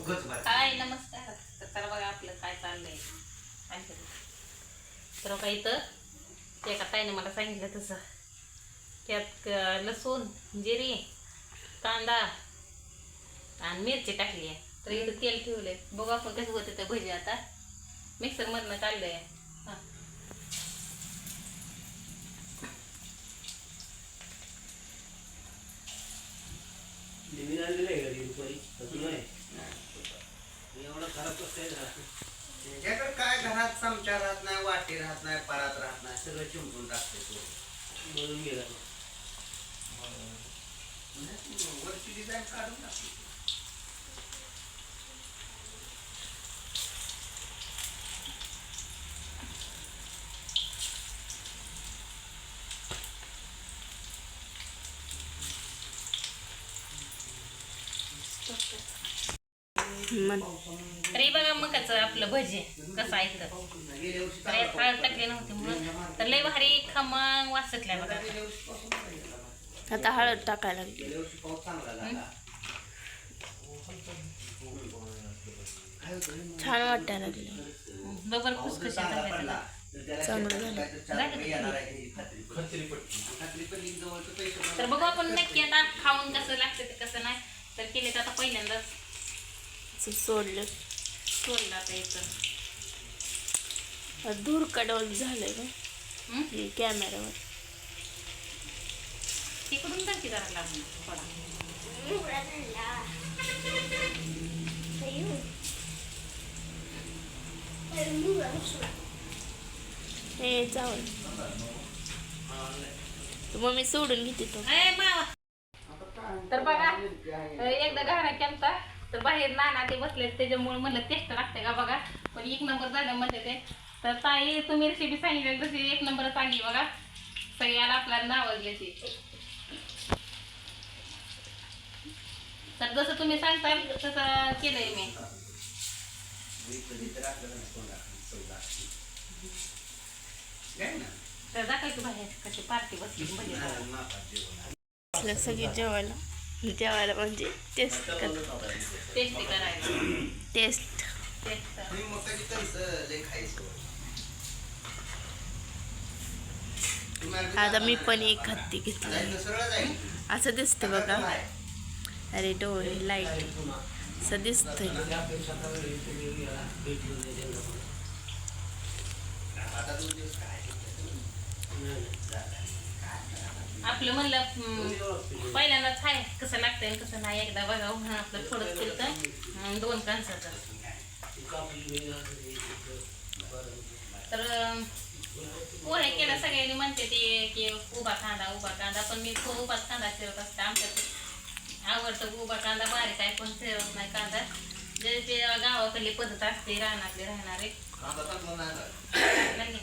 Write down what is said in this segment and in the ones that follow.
उगाच हाय नमस्कार. तर चला बघा आपलं काय चाललंय. काय तर बघा इथं ते एका ताईने मला सांगितलं तसं. त्यात लसूण जिरी कांदा आणि मिरची टाकली आहे. तर इथं तेल ठेवलंय. बघू आपण कसं होतं ते भजी आता. मिक्सरमधनं काढलंय. हां नवीन आणलेलं आहे घरी दुपारी तसं नाही एवढं खराब कसं काय झालं? त्याच्याकडे काय घरात चमचा राहत नाही वाटी राहत नाही परात राहत नाही सगळं चिंपून टाकते तो. म्हणून गेला वरची डिझाईन काढून टाकते. तरी बघा मग कसं आपलं भजी कसं यात हळद टाकली नव्हती म्हणून. तर लय भारी खमंग वास सुटलाय बघा. आता. हळद टाकायला? छान वाटायला लागले. बरोबर चांगला सगळं. तर झालं. बघू आपण नक्की आता खाऊन कसं लागतं ते कसं नाही. तर केले तर आता पहिल्यांदाच. सोडलं. सोडलं आता इथं. धूर कडवल झालंय का हं? हे कॅमेऱ्यावर तिकडून तर जरा लागून हे चावल मम्मी सोडून घेते तो. तर बघा एकदा घाणा केलता. तर बाहेर नाना ते बसले त्याच्यामुळे म्हणलं टेस्ट लागते का बघा. पण एक नंबर झालं म्हणते ते. तर ताई तुम्ही रेसिपी सांगितली तशी एक नंबरच आली बघा. सगळ्याला आपल्याला नावाजल्याची तर जसं तुम्ही सांगताल तसं केलंय मी. तर दाखवायचं बाहेर कशी पार्टी बसली म्हणजे सगळी जेवायला. जेवायला म्हणजे टेस्ट टेस्टी आता मी पण एक हत्ती घेतली. असं दिसतं बघा. अरे डोळे लाइट असं दिसतंय. आता आपलं म्हणलं पहिल्यांदाच आहे कसं लागतंय आणि कसं नाही एकदा बघा म्हणून आपलं थोडं केलं दोन कणसाचं. तर पोहे केलं सगळ्यांनी म्हणते ते की उभा कांदा उभा कांदा पण मी तो उभाच कांदा फिरत असते. आमच्यात आवडतं उभा कांदा बारीक आहे पण फिरत नाही कांदा. जे ते गावाकडली पद्धत असते रानातले राहणारे कांदा टाकला नाही झाला. नाही.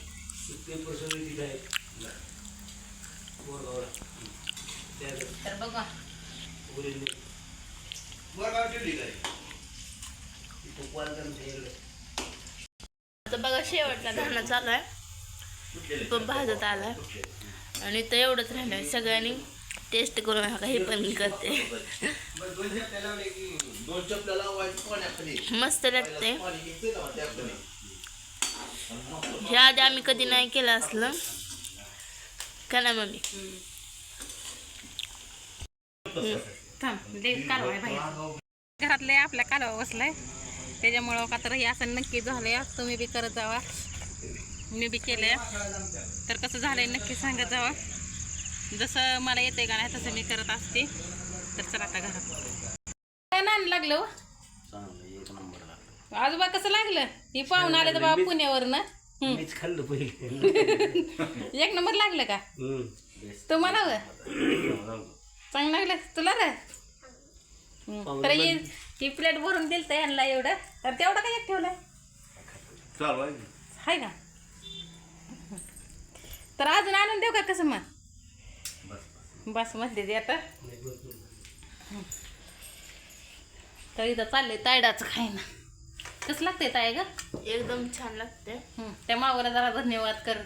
बघा. आता बघा शेवटला धारणा चालू आहे. पण भाजत आलाय. आणि तर एवढंच राहिलं सगळ्यांनी टेस्ट करून काही पण करते. मस्त लागते ह्या आधी आम्ही कधी नाही केलं असलं. का ना मम्मी घरातले आपल्या कालवा बसलाय. त्याच्यामुळं का तर हे असं नक्की झालंय. तुम्ही बी करत जावा. मी बी केलंय. तर कसं झालंय नक्की सांगत जावा. जसं मला येतंय का नाही तसं मी करत असते. तर चला आता घरात. काय नाण लागलं हो? आजोबा कसं लागलं? ही पाहून आले तर बाबा पुण्यावरनं. हम्म. मीच खाल्लं पहिले. एक नंबर लागलं का? तुम्हाला? चांगलं लागलं. तुला रे. तर ही प्लेट भरून दिलं तर यांना एवढं. तर तेवढं काय एक ठेवलंय? चालू आहे. हाय का? तर अजून आणून देऊ का कसं मग? बस म्हणते ते आता. तर इथं चाललंय तायडाचं खायना कसं लागतंय ताय ग? एकदम छान लागते. त्या मावला जरा धन्यवाद कर.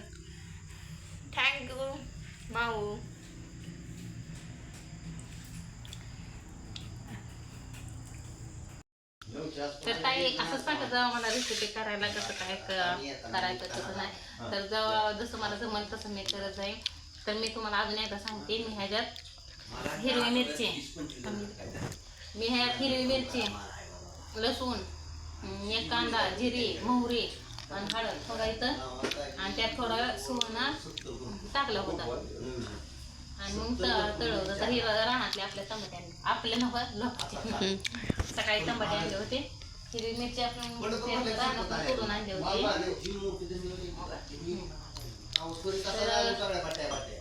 थँक्यू माऊ. तर ताई असंच सांगत जावं मला रेसिपी करायला कसं काय करायचं कसं नाही. तर जेव्हा जसं मला जमल तसं मी करत जाईन. तर मी तुम्हाला अजून एकदा सांगते मी ह्याच्यात हिरवी मिरची मी ह्याच्यात हिरवी मिरची लसूण. एक कांदा जिरी मोहरी आणि हळद थोडा इथं. आणि त्यात थोडा सुवर्ण टाकला होता. आणि मग तळवलं तर हिरवा रानातले आपल्या टमाट्याने आपले नव्हत लोकांचे. सकाळी टमाटे आणले होते. हिरवी मिरची आपण ते तोडून आणले होते.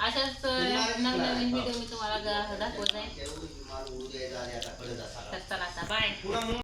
अशाच नवनवीन व्हिडिओ मी तुम्हाला दाखवत जाईन चला आता बाय.